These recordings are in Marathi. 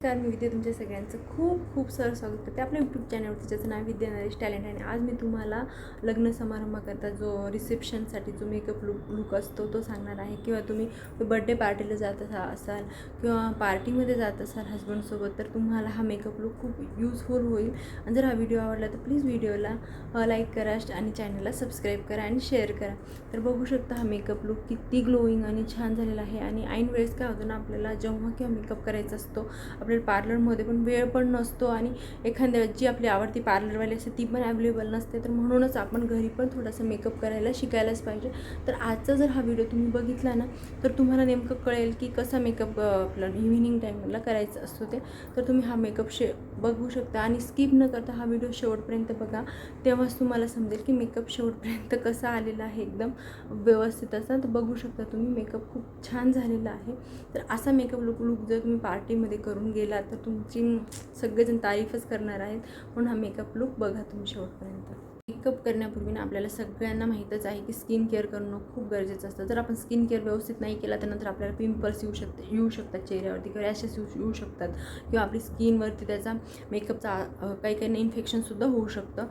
नमस्कार मी विद्या तुमच्या सगळ्यांचं खूप खूप सर स्वागत करते आपल्या यूट्यूब चॅनलवरती ज्याचं नाव विद्या नरेश टॅलेंट आणि आज मी तुम्हाला लग्न समारंभाकरता जो रिसेप्शनसाठी जो मेकअप लुक लुक असतो तो सांगणार आहे. किंवा तुम्ही बड्डे पार्टीला जात असा असाल किंवा पार्टीमध्ये जात असाल हस्बंडसोबत तर तुम्हाला हा मेकअप लुक खूप यूजफुल होईल. आणि जर हा व्हिडिओ आवडला तर प्लीज व्हिडिओला लाईक करा आणि चॅनलला सबस्क्राईब करा आणि शेअर करा. तर बघू शकता हा मेकअप लुक किती ग्लोईंग आणि छान झालेला आहे. आणि ऐन वेळेस काय होतं ना आपल्याला जेव्हा किंवा मेकअप करायचा असतो आपल्याला पार्लरमध्ये पण वेळ पण नसतो आणि एखाद्या जी आपली आवडती पार्लरवाली असते ती पण अवेलेबल नसते. तर म्हणूनच आपण घरी पण थोडासा मेकअप करायला शिकायलाच पाहिजे. तर आजचा जर हा व्हिडिओ तुम्ही बघितला ना तर तुम्हाला नेमकं कळेल की कसा मेकअप आपला इव्हिनिंग टाईमला करायचा असतो ते. तर तुम्ही हा मेकअप शे बघू शकता आणि स्किप न करता हा व्हिडिओ शेवटपर्यंत बघा. तेव्हाच तुम्हाला समजेल की मेकअप शेवटपर्यंत कसा आलेला आहे एकदम व्यवस्थित असा. तर बघू शकता तुम्ही मेकअप खूप छान झालेला आहे. तर असा मेकअप लुक लुक जर तुम्ही पार्टीमध्ये करून घे गेला तर तुमची सगळेजण तारीफच करणार आहेत. म्हणून हा मेकअप लुक बघा तुम्ही शेवटपर्यंत. मेकअप करण्यापूर्वी ना आपल्याला सगळ्यांना माहीतच आहे की स्किन केअर करणं खूप गरजेचं असतं. जर आपण स्किन केअर व्यवस्थित नाही केला तर नंतर आपल्याला पिंपल्स येऊ शकते येऊ शकतात चेहऱ्यावरती किंवा रॅशेस येऊ येऊ शकतात. किंवा आपली स्किनवरती त्याचा मेकअपचा काही काही इन्फेक्शनसुद्धा होऊ शकतं.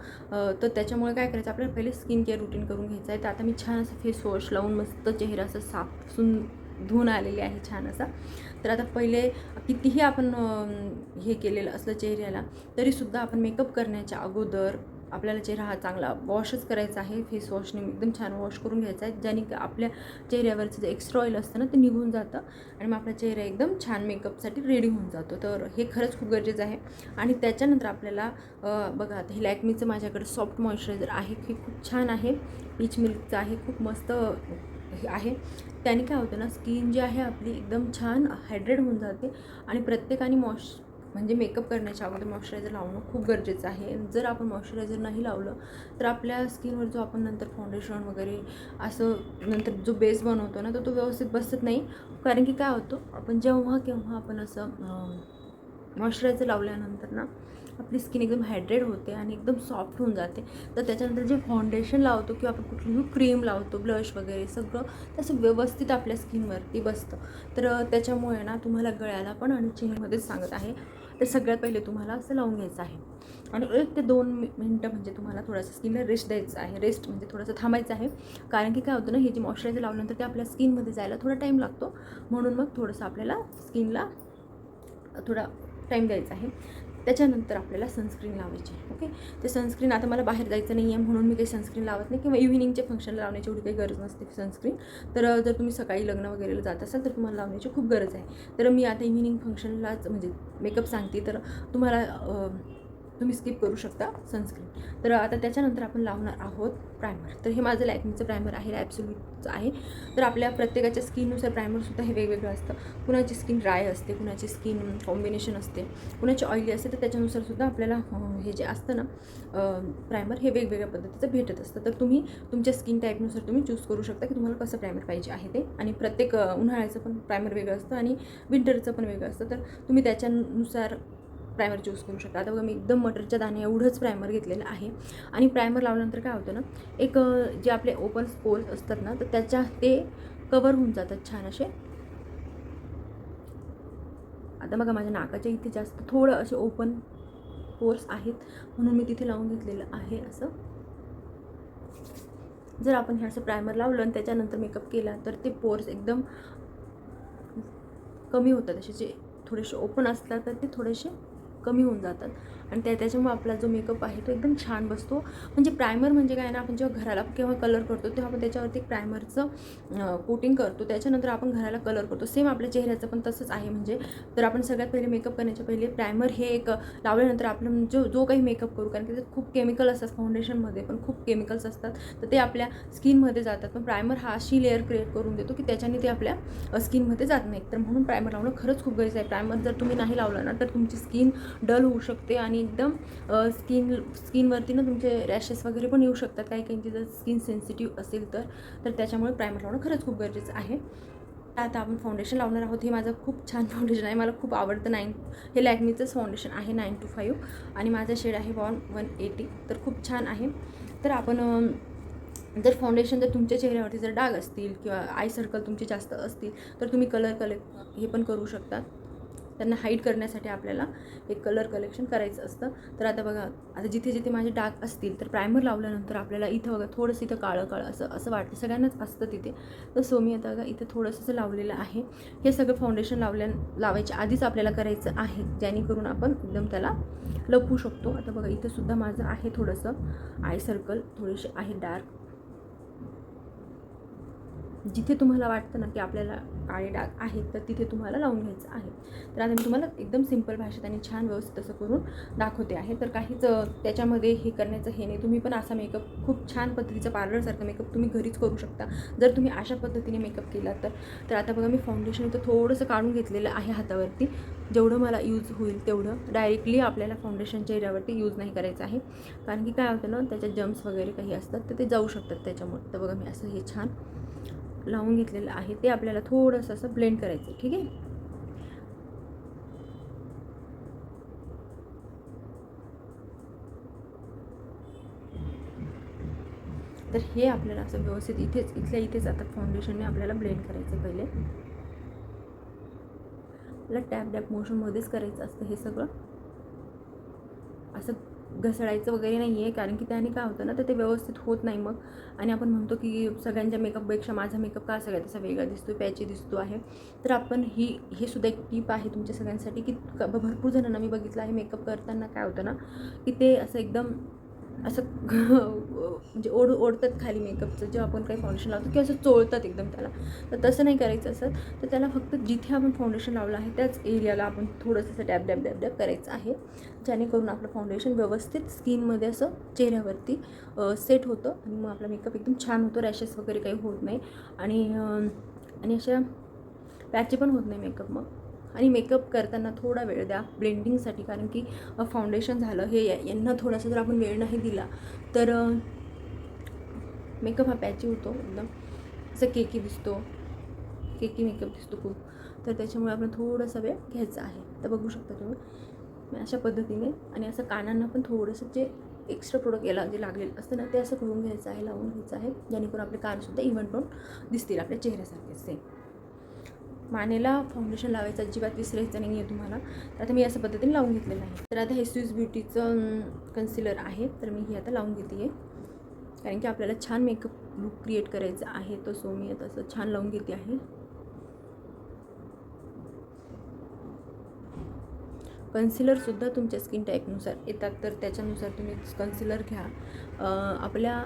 तर त्याच्यामुळे काय करायचं आपल्याला पहिले स्किन केअर रुटीन करून घ्यायचं आहे. तर आता मी छान असं फेस वॉश लावून मस्त चेहरा असं साफ सुन धुवून आलेली आहे छान असा. तर आता पहिले कितीही आपण हे केलेलं असलं चेहऱ्याला तरीसुद्धा आपण मेकअप करण्याच्या अगोदर आपल्याला चेहरा हा चांगला वॉशच करायचा आहे. फेस वॉशने एकदम छान वॉश करून घ्यायचा आहे ज्याने आपल्या चेहऱ्यावरचं जे एक्स्ट्रा ऑइल असतं ना ते निघून जातं आणि मग आपला चेहरा एकदम छान मेकअपसाठी रेडी होऊन जातो. तर हे खरंच खूप गरजेचं आहे. आणि त्याच्यानंतर आपल्याला बघा आता हे लॅक्मीचं माझ्याकडे सॉफ्ट मॉइश्चरायझर आहे हे खूप छान आहे. पीच मिल्कचं आहे खूप मस्त आहे. त्याने काय होतं ना स्किन जी आहे आपली एकदम छान हायड्रेट होऊन जाते आणि प्रत्येकाने मॉश म्हणजे मेकअप करण्याच्या अगोदर मॉइश्चरायझर लावणं खूप गरजेचं आहे. जर आपण मॉइश्चरायझर नाही लावलं तर आपल्या स्किनवर जो आपण नंतर फाउंडेशन वगैरे असं नंतर जो बेस बनवतो ना तो तो व्यवस्थित बसत नाही. कारण की काय होतं आपण जेव्हा केव्हा आपण असं मॉइश्चरायझर लावल्यानंतर ना आपली स्किन एकदम हायड्रेट होते आणि एकदम सॉफ्ट होऊन जाते. तर त्याच्यानंतर जे फाउंडेशन लावतो किंवा आपण कुठलीही क्रीम लावतो ब्लश वगैरे सगळं तसं व्यवस्थित आपल्या स्किनवरती बसतं. तर त्याच्यामुळे ना तुम्हाला गळ्याला पण आणि चेहऱ्यामध्येच सांगत आहे. तर सगळ्यात पहिले तुम्हाला असं लावून घ्यायचं आहे. आणि एक ते दोन मि मिनटं म्हणजे तुम्हाला थोडंसं स्किनला रेस्ट द्यायचं आहे. रेस्ट म्हणजे थोडंसं थांबायचं आहे. कारण की काय होतं ना हे जे मॉइश्चरायझर लावल्यानंतर ते आपल्या स्किनमध्ये जायला थोडा टाईम लागतो. म्हणून मग थोडंसं आपल्याला स्किनला थोडा टाईम द्यायचा आहे. त्याच्यानंतर आपल्याला सनस्क्रीन लावायची ओके ते सनस्क्रीन आता मला बाहेर जायचं नाही आहे म्हणून मी काही सनस्क्रीन लावत नाही किंवा इव्हिनिंगच्या फंक्शनला लावण्याची एवढी काही गरज नसते सनस्क्रीन तर जर तुम्ही सकाळी लग्न वगैरेला जात असाल तर तुम्हाला लावण्याची खूप गरज आहे. तर मी आता इव्हिनिंग फंक्शनलाच म्हणजे मेकअप सांगते. तर तुम्हाला तुम्ही स्किप करू शकता सनस्क्रीन तर आता त्याच्यानंतर आपण लावणार आहोत प्रायमर तर हे माझं लॅकमीचं प्रायमर आहे ॲब्सोल्यूटचं आहे. तर आपल्या प्रत्येकाच्या स्किननुसार प्रायमरसुद्धा हे वेगवेगळं असतं. कुणाची स्किन ड्राय असते कुणाची स्किन कॉम्बिनेशन असते कुणाची ऑइली असते तर त्याच्यानुसार सुद्धा आपल्याला हे जे असतं ना प्रायमर हे वेगवेगळ्या पद्धतीचं भेटत असतं. तर तुम्ही तुमच्या स्किन टाईपनुसार तुम्ही चूज करू शकता की तुम्हाला कसं प्रायमर पाहिजे आहे ते. आणि प्रत्येक उन्हाळ्याचं पण प्रायमर वेगळं असतं आणि विंटरचं पण वेगळं असतं. तर तुम्ही त्याच्यानुसार प्रायमर चूज करू शकता. आता बघा मी एकदम मटरच्या दाणे एवढंच प्रायमर घेतलेलं आहे. आणि प्रायमर लावल्यानंतर काय होतं ना एक जे आपले ओपन स्पोल्स असतात ना तर त्याच्या ते कवर होऊन जातात छान असे. आता बघा माझ्या नाकाच्या इथे जास्त थोडं असे ओपन पोर्स आहेत म्हणून मी तिथे लावून घेतलेलं आहे असं. जर आपण हे असं प्रायमर लावलं आणि त्याच्यानंतर मेकअप केला तर ते पोर्स एकदम कमी होतात. असे जे थोडेसे ओपन असतात तर ते थोडेसे कमी होऊन जातात. आणि त्या त्याच्यामुळे आपला जो मेकअप आहे तो एकदम छान बसतो. म्हणजे प्रायमर म्हणजे काय ना आपण जेव्हा घराला केव्हा कलर करतो तेव्हा आपण त्याच्यावरती प्रायमरचं कोटिंग करतो. त्याच्यानंतर आपण घराला कलर करतो. सेम आपल्या चेहऱ्याचं पण तसंच आहे. म्हणजे तर आपण सगळ्यात पहिले मेकअप करण्याच्या पहिले प्रायमर हे एक लावल्यानंतर आपण जो जो काही मेकअप करू कारण की त्याच्यात खूप केमिकल असतात फाउंडेशनमध्ये पण खूप केमिकल्स असतात. तर ते आपल्या स्किनमध्ये जातात. पण प्रायमर हा अशी लेअर क्रिएट करून देतो की त्याच्याने ते आपल्या स्किनमध्ये जात नाही. तर म्हणून प्रायमर लावणं खरंच खूप गरजेचं आहे. प्रायमर जर तुम्ही नाही लावलं ना तर तुमची स्किन डल होऊ शकते आणि एकदम स्किन स्किनवरती ना तुमचे रॅशेस वगैरे पण येऊ शकतात. काही काहींची जर स्किन सेन्सिटिव्ह असेल तर तर त्याच्यामुळे प्रायमर लावणं खरंच खूप गरजेचं आहे. आता आपण फाउंडेशन लावणार आहोत. हे माझं खूप छान फाउंडेशन आहे. मला खूप आवडतं नाईन हे लॅकमीचंच फाउंडेशन आहे नाईन टू फाईव्ह आणि माझा शेड आहे वन वन एटी तर खूप छान आहे. तर आपण जर फाउंडेशन जर तुमच्या चेहऱ्यावरती जर डाग असतील किंवा आय सर्कल तुमचे जास्त असतील तर तुम्ही कलर कलेक्ट हे पण करू शकता. त्यांना हाईड करण्यासाठी आपल्याला एक कलर कलेक्शन करायचं असतं. तर आता बघा आता जिथे जिथे माझे डाग असतील तर प्रायमर लावल्यानंतर आपल्याला इथं बघा थोडंसं इथं काळं काळं असं असं वाटतं. सगळ्यांनाच असतं तिथे. तर सो मी आता बघा इथं थोडंसं असं लावलेलं आहे. हे सगळं फाउंडेशन लावल्या लावायच्या आधीच आपल्याला करायचं आहे जेणेकरून आपण एकदम त्याला लपवू शकतो. आता बघा इथंसुद्धा माझं आहे थोडंसं आय सर्कल थोडेसे आहे डार्क जिथे तुम्हाला वाटतं ना की आपल्याला काळे डाग आहेत तर तिथे तुम्हाला लावून घ्यायचं आहे. तर आता मी तुम्हाला एकदम सिंपल भाषेत आणि छान व्यवस्थित असं करून दाखवते आहे. तर काहीच त्याच्यामध्ये हे करण्याचं हे नाही. तुम्ही पण असा मेकअप खूप छान पद्धतीचा पार्लरसारखा मेकअप तुम्ही घरीच करू शकता. जर तुम्ही अशा पद्धतीने मेकअप केला तर तर आता बघा मी फाउंडेशन इथं थोडंसं काढून घेतलेलं आहे हातावरती. जेवढं मला यूज होईल तेवढं. डायरेक्टली आपल्याला फाउंडेशन चेहऱ्यावरती यूज नाही करायचं आहे. कारण की काय होतं ना त्याच्यात जम्स वगैरे काही असतात तर ते जाऊ शकतात त्याच्यामुळे. तर बघा मी असं हे छान लावून घेतलेलं आहे ते आपल्याला थोडंसं असं ब्लेंड करायचं आहे, ठीक आहे? तर हे आपल्याला असं व्यवस्थित इथेच इथल्या इथेच आता फाउंडेशनने आपल्याला ब्लेंड करायचं पहिले. आपल्याला टॅप टॅप मोशनमध्येच करायचं असतं हे सगळं. असं घसडायचं वगैरे नाही आहे कारण की त्याने काय होतं ना तर ते व्यवस्थित होत नाही मग. आणि आपण म्हणतो की सगळ्यांच्या मेकअपपेक्षा माझा मेकअप का सगळ्यात असा वेगळा दिसतो पॅची दिसतो आहे? तर आपण ही हे सुद्धा एक टीप आहे तुमच्या सगळ्यांसाठी की भरपूर जणांना मी बघितलं आहे मेकअप करताना काय होतं ना की ते असं एकदम असं म्हणजे ओढ ओढतात खाली मेकअपचं जेव्हा आपण काही फाउंडेशन लावतो किंवा असं चोळतात एकदम त्याला. तर तसं नाही करायचं असं. तर त्याला फक्त जिथे आपण फाउंडेशन लावलं आहे त्याच एरियाला आपण थोडंसं असं डॅब डॅब डॅब डॅब करायचं आहे. जेणेकरून आपलं फाउंडेशन व्यवस्थित स्किनमध्ये असं चेहऱ्यावरती सेट होतं आणि मग आपला मेकअप एकदम छान होतो. रॅशेस वगैरे काही होत नाही. आणि आणि अशा पॅची पण होत नाही मेकअप मग. आणि मेकअप करताना थोडा वेळ द्या ब्लेंडिंगसाठी कारण की फाउंडेशन झालं हे या- यांना थोडासा जर आपण वेळ नाही दिला तर मेकअप हा पॅची होतो एकदम. असं केकी दिसतो. केकी मेकअप दिसतो खूप. तर त्याच्यामुळे आपण थोडासा वेळ घ्यायचा आहे. तर बघू शकता तुम्ही. मी अशा पद्धतीने आणि असं कानांना पण थोडंसं जे एक्स्ट्रा प्रोडक्ट याला जे लागलेलं असतं ना ते असं करून घ्यायचं आहे लावून घ्यायचं आहे. जेणेकरून आपले कानसुद्धा इव्हन टोन दिसतील आपल्या चेहऱ्यासारखे सेम मानेला फाउंडेशन लावायचं अजिबात विसरायचं नाही आहे तुम्हाला. तर आता मी अशा पद्धतीने लावून घेतलेलं आहे. तर आता हे स्विस ब्युटीचं कन्सिलर आहे. तर मी हे आता लावून घेते आहे कारण की आपल्याला छान मेकअप लुक क्रिएट करायचा आहे तो सो मी आता असं छान लावून घेते आहे. कन्सिलरसुद्धा तुमच्या स्किन टाईपनुसार येतात. तर त्याच्यानुसार तुम्ही कन्सिलर घ्या. आपल्या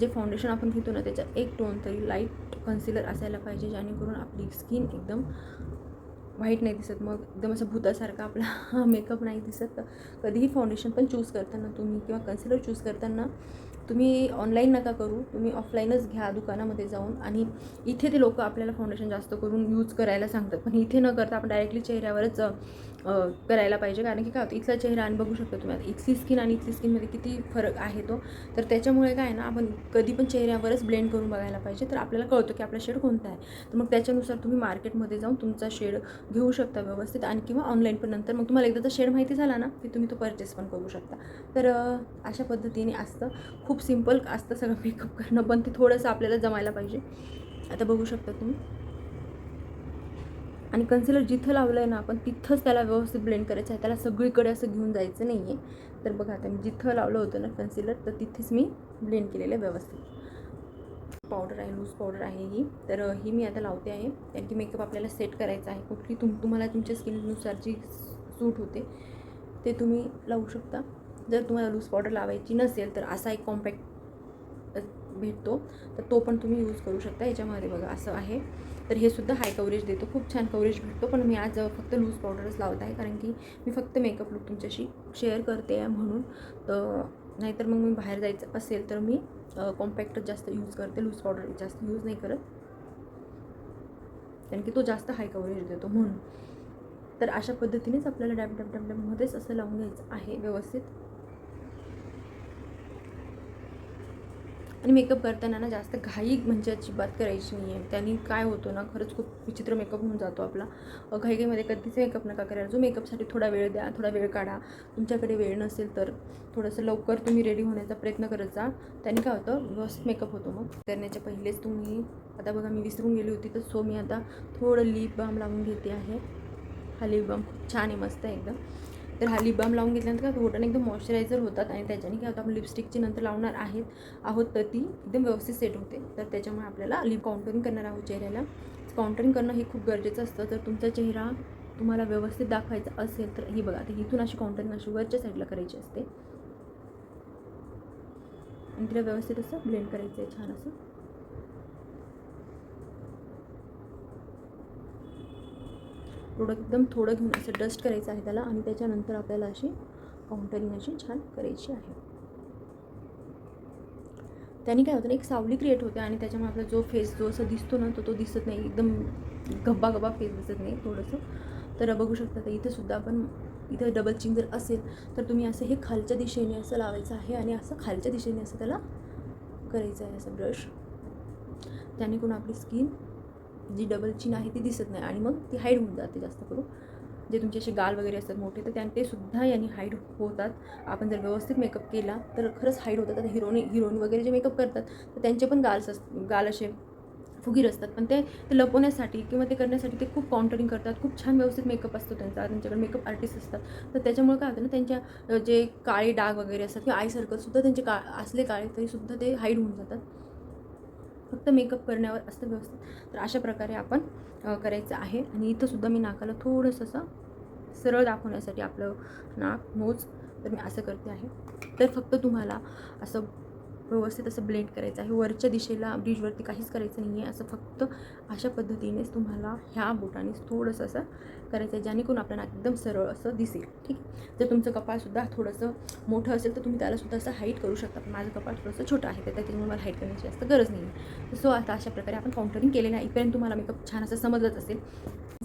जे फाउंडेशन आपण घेतो ना त्याच्या एक टोन तरी लाइट कन्सिलर असायला पाहिजे जेणेकरून आपली स्किन एकदम व्हाईट नाही दिसत. मग एकदम असं भूतासारखा आपला मेकअप नाही दिसत. कधीही फाउंडेशन पण चूज करताना तुम्ही किंवा कन्सिलर चूज करताना तुम्ही ऑनलाईन नका करू. तुम्ही ऑफलाईनच घ्या दुकानामध्ये जाऊन. आणि इथे ते लोक आपल्याला फाउंडेशन जास्त करून यूज करायला सांगतात. पण इथे न करता आपण डायरेक्टली चेहऱ्यावरच करायला पाहिजे. कारण की काय होतं इथला चेहरा आणि बघू शकतो तुम्ही. आता इथली स्किन आणि इथली स्किनमध्ये किती फरक आहे तो. तर त्याच्यामुळे काय ना आपण कधी पण चेहऱ्यावरच ब्लेंड करून बघायला पाहिजे. तर आपल्याला कळतं की आपला शेड कोणता आहे. तर मग त्याच्यानुसार तुम्ही मार्केटमध्ये जाऊन तुमचा शेड घेऊ शकता व्यवस्थित. आणि किंवा ऑनलाईन पण नंतर मग तुम्हाला एकदाचा शेड माहिती झाला ना की तुम्ही तो परचेस पण करू शकता. तर अशा पद्धतीने असतं. खूप खूप सिंपल असतं सगळं मेकअप करणं पण ते थोडंसं आपल्याला जमायला पाहिजे. आता बघू शकता तुम्ही. आणि कन्सिलर जिथं लावलं आहे ना आपण तिथंच त्याला व्यवस्थित ब्लेंड करायचं आहे. त्याला सगळीकडे असं घेऊन जायचं नाही आहे तर बघा आता मी जिथं लावलं होतं ना कन्सिलर तर तिथेच मी ब्लेंड केलेलं आहे व्यवस्थित. पावडर आहे लूज पावडर आहे ही. तर ही मी आता लावते आहे. कारण की मेकअप आपल्याला सेट करायचा आहे. कुठली तुम तुम्हाला तुमच्या स्किननुसार जी सूट होते ते तुम्ही लावू शकता. जर तुम्हाला लूज पावडर लावायची नसेल तर असा एक कॉम्पॅक्ट भेटतो तर तो पण तुम्ही यूज करू शकता. याच्यामध्ये बघा असं आहे. तर हे सुद्धा हाय कवरेज देतो. खूप छान कवरेज भेटतो. पण मी आज फक्त लूज पावडरच लावत आहे. कारण की मी फक्त मेकअप लुक तुमच्याशी शेअर करते आहे म्हणून. तर नाहीतर मग मी बाहेर जायचं असेल तर मी कॉम्पॅक्टच जास्त यूज करते. लूज पावडर जास्त यूज नाही करत. कारण की तो जास्त हाय कवरेज देतो म्हणून. तर अशा पद्धतीनेच आपल्याला डॅब डॅब डॅब डॅपमध्येच असं लावून घ्यायचं आहे व्यवस्थित. आणि मेकअप करताना ना जास्त घाई म्हणजे अजिबात करायची नाही आहे त्यांनी काय होतं ना खरंच खूप विचित्र मेकअप होऊन जातो आपला. घाईघाईमध्ये कधीच मेकअप नका करायला जो मेकअपसाठी थोडा वेळ द्या थोडा वेळ काढा. तुमच्याकडे वेळ नसेल तर थोडंसं लवकर तुम्ही रेडी होण्याचा प्रयत्न करत जा. त्याने काय होतं व्यवस्थित मेकअप होतो मग. करण्याच्या पहिलेच तुम्ही आता बघा मी विसरून गेली होती तर सो मी आता थोडं लिप बाम लावून घेते आहे. हा लिप बाम खूप छान आहे मस्त आहे एकदम. तर हा लिप बाम लावून घेतल्यानंतर काय बोटाने एकदम मॉइश्चरायझर होतात आणि त्याच्याने काय होतं आपण लिपस्टिकची नंतर लावणार आहेत आहोत तर ती एकदम व्यवस्थित सेट होते. तर त्याच्यामुळे आपल्याला लिप काउंटरिंग करणार आहोत चेहऱ्याला. काउंटरिंग करणं हे खूप गरजेचं असतं. तर तुमचा चेहरा तुम्हाला व्यवस्थित दाखवायचा असेल तर ही बघा आता इथून अशी काउंटरिंग अशी वरच्या साईडला करायची असते. आणि तिला व्यवस्थित असं ब्लेंड करायचं आहे छान असं. प्रोडक्ट एकदम थोडं घेऊन असं डस्ट करायचं आहे त्याला आणि त्याच्यानंतर आपल्याला अशी काउंटरिंग अशी छान करायची आहे. त्याने काय होतं ना एक सावली क्रिएट होते आणि त्याच्यामुळे आपला जो फेस जो असं दिसतो ना तो तो दिसत नाही. एकदम गब्बा गब्बा फेस दिसत नाही थोडंसं. तर बघू शकता तर इथे सुद्धा आपण इथं डबल चिंग जर असेल तर तुम्ही असं हे खालच्या दिशेने असं लावायचं आहे आणि असं खालच्या दिशेने असं त्याला करायचं आहे असं ब्रश त्याने करून आपली स्किन जी डबल चिन आहे ती दिसत नाही आणि मग ती हाईड होऊन जाते जास्त करून. जे तुमचे असे गाल वगैरे असतात मोठे तर त्यां ते सुद्धा यांनी हाईड होतात. आपण जर व्यवस्थित मेकअप केला तर खरंच हाईड होतात. आता हिरोनी हिरोईन वगैरे जे मेकअप करतात तर त्यांचे पण गाल्स अस गाल असे फुगीर असतात. पण ते ते लपवण्यासाठी किंवा ते करण्यासाठी ते खूप काउंटरिंग करतात. खूप छान व्यवस्थित मेकअप असतो त्यांचा. त्यांच्याकडे मेकअप आर्टिस्ट असतात. तर त्याच्यामुळे काय होतं ना त्यांच्या जे काळे डाग वगैरे असतात किंवा आय सर्कलसुद्धा त्यांचे का असले काळे तरीसुद्धा ते हाईड होऊन जातात. फक्त मेकअप करण्यावर असतं व्यवस्थित. तर अशा प्रकारे आपण करायचं आहे. आणि इथंसुद्धा मी नाकाला थोडंसं असं सरळ दाखवण्यासाठी आपलं नाक नोज तर मी असं करते आहे. तर फक्त तुम्हाला असं व्यवस्थित असं ब्लेंड करायचं आहे. वरच्या दिशेला ब्रिजवरती काहीच करायचं नाही आहे असं फक्त अशा पद्धतीनेच तुम्हाला ह्या बोटानेच थोडंसं असं करायचं आहे जेणेकरून आपल्याला एकदम सरळ असं दिसेल. ठीक जर तुमचं कपाळसुद्धा थोडंसं मोठं असेल तर तुम्ही त्यालासुद्धा असं हाईट करू शकता. पण माझं कपाळ थोडंसं छोटं आहे तर त्याच्यामुळे मला हाईट करण्याची जास्त गरज नाही आहे सो आता अशा प्रकारे आपण काउंटरिंग केलेलं आहे. इथपर्यंत तुम्हाला मेकअप छान असं समजत असेल.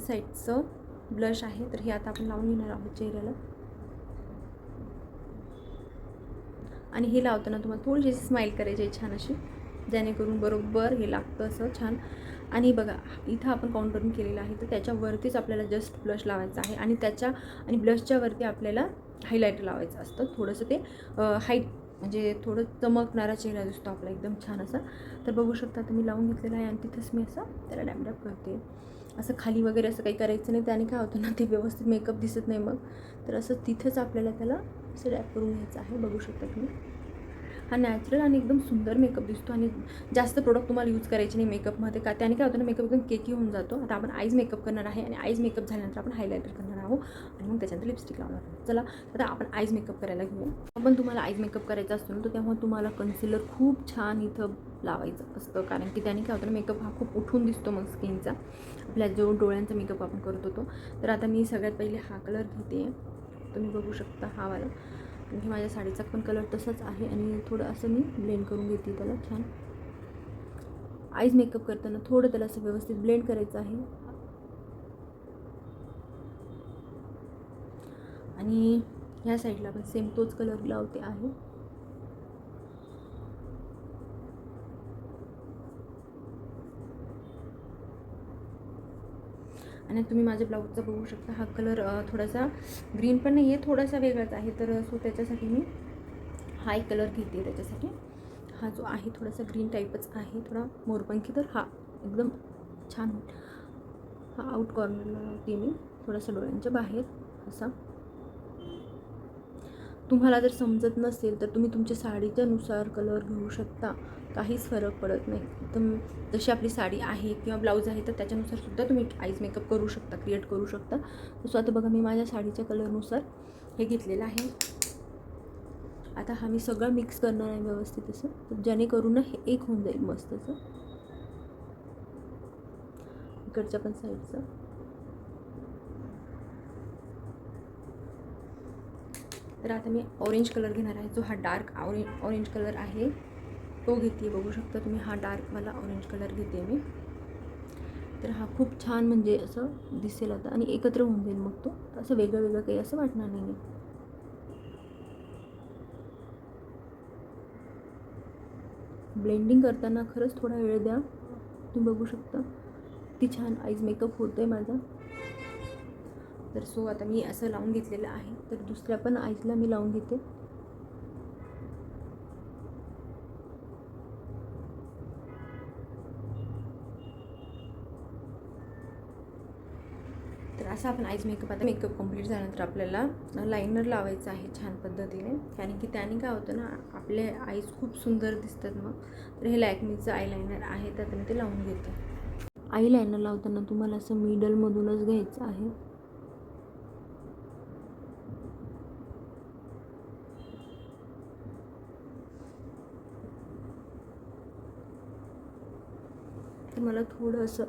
साईडचं ब्लश आहे तर हे आता आपण लावून घेणार आहोत चेहऱ्याला. आणि हे लावताना तुम्हाला थोडीशी स्माईल करायची आहे छान अशी जेणेकरून बरोबर हे लागतं असं छान. आणि बघा इथं आपण काउंटरिंग केलेलं आहे तर त्याच्यावरतीच आपल्याला जस्ट ब्लश लावायचं आहे. आणि त्याच्या आणि ब्लशच्यावरती आपल्याला हायलायटर लावायचं असतं. थोडंसं ते हाईट म्हणजे थोडं चमकणारा चेहरा दिसतो आपला एकदम छान असा. तर बघू शकता तुम्ही लावून घेतलेला आहे आणि तिथंच मी असं त्याला डॅमडॅप करते. असं खाली वगैरे असं काही करायचं नाही त्याने काय होतं ना ते व्यवस्थित मेकअप दिसत नाही मग. तर असं तिथंच आपल्याला त्याला असं डॅप करून घ्यायचं आहे. बघू शकता तुम्ही. हा नॅचरल आणि एकदम सुंदर मेकअप दिसतो आणि जास्त प्रोडक्ट तुम्हाला यूज करायचे नाही मेकअपमध्ये का त्याने काय होतं ना मेकअप एकदम केकी होऊन जातो. आता आपण आईज मेकअप करणार आहे आणि आईज मेकअप झाल्यानंतर आपण हायलायटर करणार आहोत आणि मग त्याच्यानंतर लिपस्टिक लावणार आहोत. चला आता आपण आईज मेकअप करायला घेऊया आपण तुम्हाला आईज मेकअप करायचा असतो ना तर तेव्हा तुम्हाला कन्सिलर खूप छान इथं लावायचं असतं. कारण की त्याने काय होतं ना मेकअप हा खूप उठून दिसतो मग स्किनचा आपल्या जो डोळ्यांचा मेकअप आपण करत होतो. तर आता मी सगळ्यात पहिले हा कलर घेते. तुम्ही बघू शकता हा वाला. आणि माझ्या साडीचा पण कलर तसाच आहे आणि थोडं असं मी ब्लेंड करून घेते त्याला छान. आईज मेकअप करताना थोडं त्याला असं व्यवस्थित ब्लेंड करायचं आहे. आणि ह्या साईडला पण सेम तोच कलर लावते आहे. आणि तुम्ही माझ्या ब्लाऊजचा बघू शकता हा कलर थोडासा ग्रीन पण नाही आहे थोडासा वेगळाच आहे. तर सो त्याच्यासाठी मी हा एक कलर घेते त्याच्यासाठी. हा जो आहे थोडासा ग्रीन टाईपच आहे थोडा मोरपंखी तर हा एकदम छान हा आउट कॉर्नरला लावते मी थोडासा डोळ्यांच्या बाहेर असा. तुम्हाला जर समजत नसेल तर तुम्ही तुमच्या साडीच्यानुसार कलर घेऊ शकता. काहीच फरक पडत नाही. तर जशी आपली साडी आहे किंवा ब्लाऊज आहे तर त्याच्यानुसार सुद्धा तुम्ही आईज मेकअप करू शकता क्रिएट करू शकता. तसं आता बघा मी माझ्या साडीच्या कलरनुसार हे घेतलेलं आहे. आता हा मी सगळं मिक्स करणार आहे व्यवस्थित असं. तर जेणेकरून हे एक होऊन जाईल मस्त असं. इकडच्या पण साईडचं तर आता मी ऑरेंज कलर घेणार आहे. जो हा डार्क ऑरे ऑरेंज कलर आहे तो घेते. बघू शकता तुम्ही हा डार्कवाला ऑरेंज कलर घेते मी. तर हा खूप छान म्हणजे असं दिसेल आता. आणि एकत्र होऊन जाईल मग तो. असं वेगळं वेगळं काही असं वाटणार नाही ब्लेंडिंग करताना खरंच थोडा वेळ द्या. तुम्ही बघू शकता. ती छान आईज मेकअप होतो आहे माझा. तर सो आता मी असं लावून घेतलेलं आहे. तर दुसऱ्या पण आईजला मी लावून घेते. तर असा आपण आईज मेकअप आता मेकअप कंप्लीट झाल्यानंतर आपल्याला लाईनर लावायचं आहे छान पद्धतीने. कारण की त्याने काय होतं ना आपले आईज खूप सुंदर दिसतात मग. तर हे लॅकमीचं आय लायनर आहे तर मी ते लावून घेते. आई लायनर लावताना तुम्हाला असं मिडलमधूनच घ्यायचं आहे. मला थोडं असं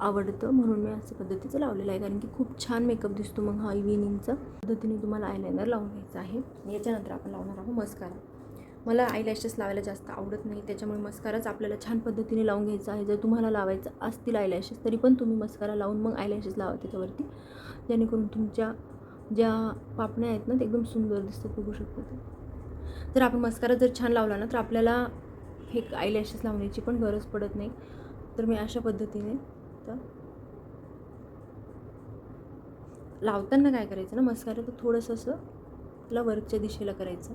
आवडतं म्हणून मी असं पद्धतीचं लावलेलं आहे. कारण की खूप छान मेकअप दिसतो मग हा इव्हिनिंगचा पद्धतीने तुम्हाला आयलायनर लावून घ्यायचं आहे. याच्यानंतर आपण लावणार आहोत मस्कारा मला आयलॅशेस लावायला जास्त आवडत नाही. त्याच्यामुळे मस्काराच आपल्याला छान पद्धतीने लावून घ्यायचा आहे. जर तुम्हाला लावायचं असतील आयलॅशेस तरी पण तुम्ही मस्कारा लावून मग आयलॅशेस लावा त्याच्यावरती. जेणेकरून तुमच्या ज्या पापण्या आहेत ना ते एकदम सुंदर दिसतात. बघू शकता जर आपण मस्कारा जर छान लावला ना तर आपल्याला हे आयलॅशेस लावण्याची पण गरज पडत नाही. तर मी अशा पद्धतीने तर लावताना काय करायचं ना मस्कारा तर थोडंसं असं त्याला वरच्या दिशेला करायचं.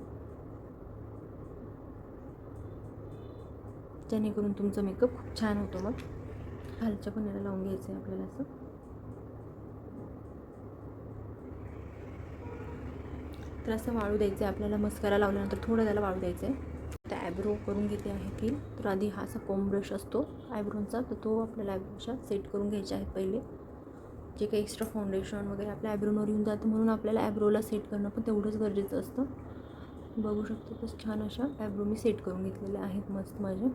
जेणेकरून तुमचा मेकअप खूप छान होतो मग. खालच्या पण याला लावून घ्यायचं आहे आपल्याला असं. तर असं वाळू द्यायचं आहे आपल्याला मस्कारा लावल्यानंतर थोडं त्याला वाळू द्यायचं आहे. आयब्रो करून घेते आहे फील तर आधी हा असा कोम ब्रश असतो आयब्रोंचा. तर तो आपल्याला ॲब्रोच्या सेट करून घ्यायचा आहे पहिले. जे काही एक्स्ट्रा फाउंडेशन वगैरे आपल्या ॲब्रोवर येऊन जातं म्हणून आपल्याला ॲब्रोला सेट करणं पण तेवढंच गरजेचं असतं. बघू शकतो तर छान अशा ॲब्रो मी सेट करून घेतलेल्या आहेत मस्त माझे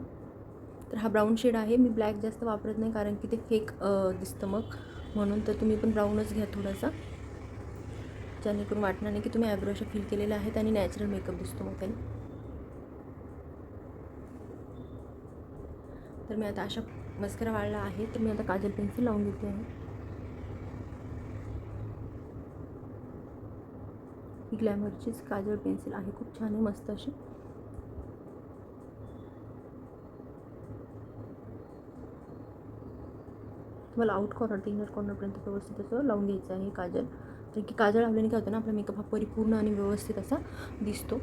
तर हा ब्राऊन शेड आहे. मी ब्लॅक जास्त वापरत नाही कारण की ते फेक दिसतं मग. म्हणून तर तुम्ही पण ब्राऊनच घ्या थोडासा. जेणेकरून वाटणार नाही की तुम्ही ॲब्रोचा फील केलेल्या आहेत आणि नॅचरल मेकअप दिसतो मग त्याने. तर मी आता अशा मस्करा वाळला आहे तर मी आता काजल पेन्सिल लावून घेते आहे. ही ग्लॅमरचीच काजळ पेन्सिल आहे. खूप छान आहे मस्त अशी. तुम्हाला आउट कॉर्नर ते इनर कॉर्नरपर्यंत व्यवस्थित असं लावून घ्यायचं आहे काजल. तर की काजळ लावल्याने काय होतं ना आपला मेकअप हा परिपूर्ण आणि व्यवस्थित असा दिसतो.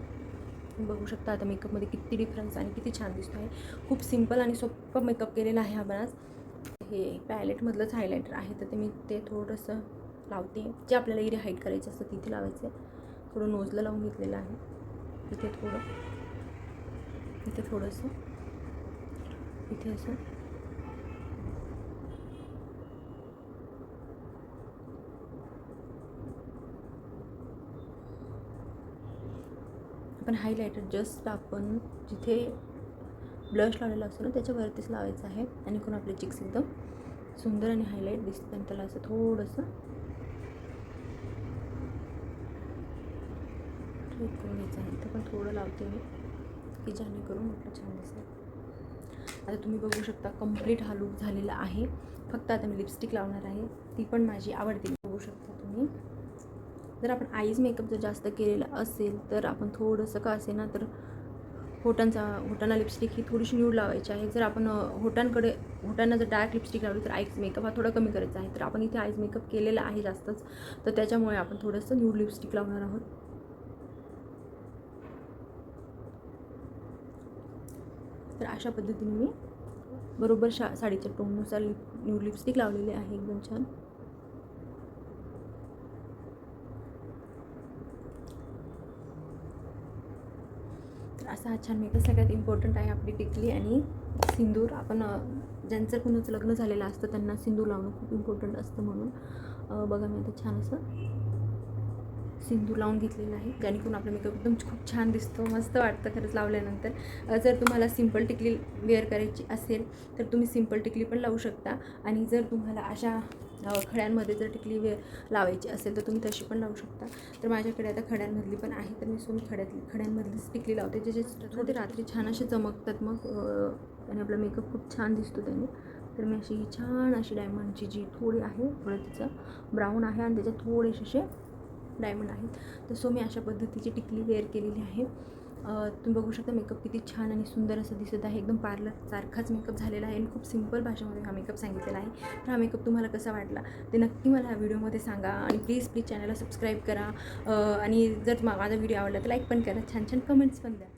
बघू शकता आता मेकअपमध्ये किती डिफरन्स आणि किती छान दिसतो आहे खूप सिंपल आणि सोपं मेकअप केलेला आहे हा बनास. हे पॅलेटमधलंच हायलायटर आहे तर ते मी ते थोडंसं लावते. जे आपल्याला एरिया हाईट करायचं असतं तिथे लावायचं आहे थोडं नोजला लावून घेतलेलं आहे. इथे थोडं. इथे थोडंसं. इथे असं. पण हायलायटर जस्ट आपण जिथे ब्लश लावलेला असतो ना त्याच्यावरतीच लावायचं आहे. आणि करून आपले चिक्स एकदम सुंदर आणि हायलाईट दिसतं आणि त्याला असं थोडंसं ट्रेक करून घ्यायचं आहे. इथं पण थोडं लावते मी की जेणेकरून म्हटलं छान दिसेल. आता तुम्ही बघू शकता कंप्लीट हा लूक झालेला आहे. फक्त आता मी लिपस्टिक लावणार आहे. ती पण माझी आवडते. बघू शकता तुम्ही. जर आपण आईज मेकअप जर जास्त केलेला असेल तर आपण थोडंसं का असे ना तर होटांचा होटांना लिपस्टिक ही थोडीशी न्यूड लावायची आहे. जर आपण होटांकडे होटांना जर डार्क लिपस्टिक लावली तर आईज मेकअप हा थोडा कमी करायचा आहे. तर आपण इथे आईज मेकअप केलेला आहे जास्तच. तर त्याच्यामुळे आपण थोडंसं न्यूड लिपस्टिक लावणार आहोत. तर अशा पद्धतीने मी बरोबर शा साडीच्या टोननुसार लिप न्यूड लिपस्टिक लावलेली आहे. एकदम छान. तर असा हा छान मेकअप सगळ्यात इम्पॉर्टंट आहे आपली टिकली आणि सिंदूर. आपण ज्यांचं कुणाचं लग्न झालेलं असतं त्यांना सिंदूर लावणं खूप इम्पॉर्टंट असतं म्हणून. बघा मी आता छान असं सिंदूर लावून घेतलेलं आहे. जेणेकरून आपला मेकअप एकदम खूप छान दिसतो. मस्त वाटतं खरंच लावल्यानंतर. जर तुम्हाला सिंपल टिकली वेअर करायची असेल तर तुम्ही सिंपल टिकली पण लावू शकता. आणि जर तुम्हाला अशा खड्यांमध्ये जर टिकली वे लावायची असेल तर तुम्ही तशी पण लावू शकता. तर माझ्याकडे आता खड्यांमधली पण आहे तर मी सोन खड्यातली खड्यांमधलीच टिकली लावते. जे जे ते रात्री छान असे चमकतात मग आणि आपला मेकअप खूप छान दिसतो त्याने. तर मी अशी छान अशी डायमंडची जी थोडी आहे थोडं तिचं ब्राऊन आहे आणि त्याच्यात थोडेसे असे डायमंड आहेत. तर सो मी अशा पद्धतीची टिकली वेअर केलेली आहे. तुम्ही बघू शकता मेकअप किती छान आणि सुंदर असं दिसत आहे. एकदम पार्लरसारखाच मेकअप झालेला आहे आणि खूप सिंपल भाषेमध्ये हा मेकअप सांगितलेला आहे. तर हा मेकअप तुम्हाला कसा वाटला? ते नक्की मला ह्या व्हिडिओमध्ये सांगा आणि प्लीज प्लीज चॅनलला सबस्क्राईब करा. आणि जर माझा व्हिडिओ आवडला तर लाईक पण करा. छान छान कमेंट्स पण द्या.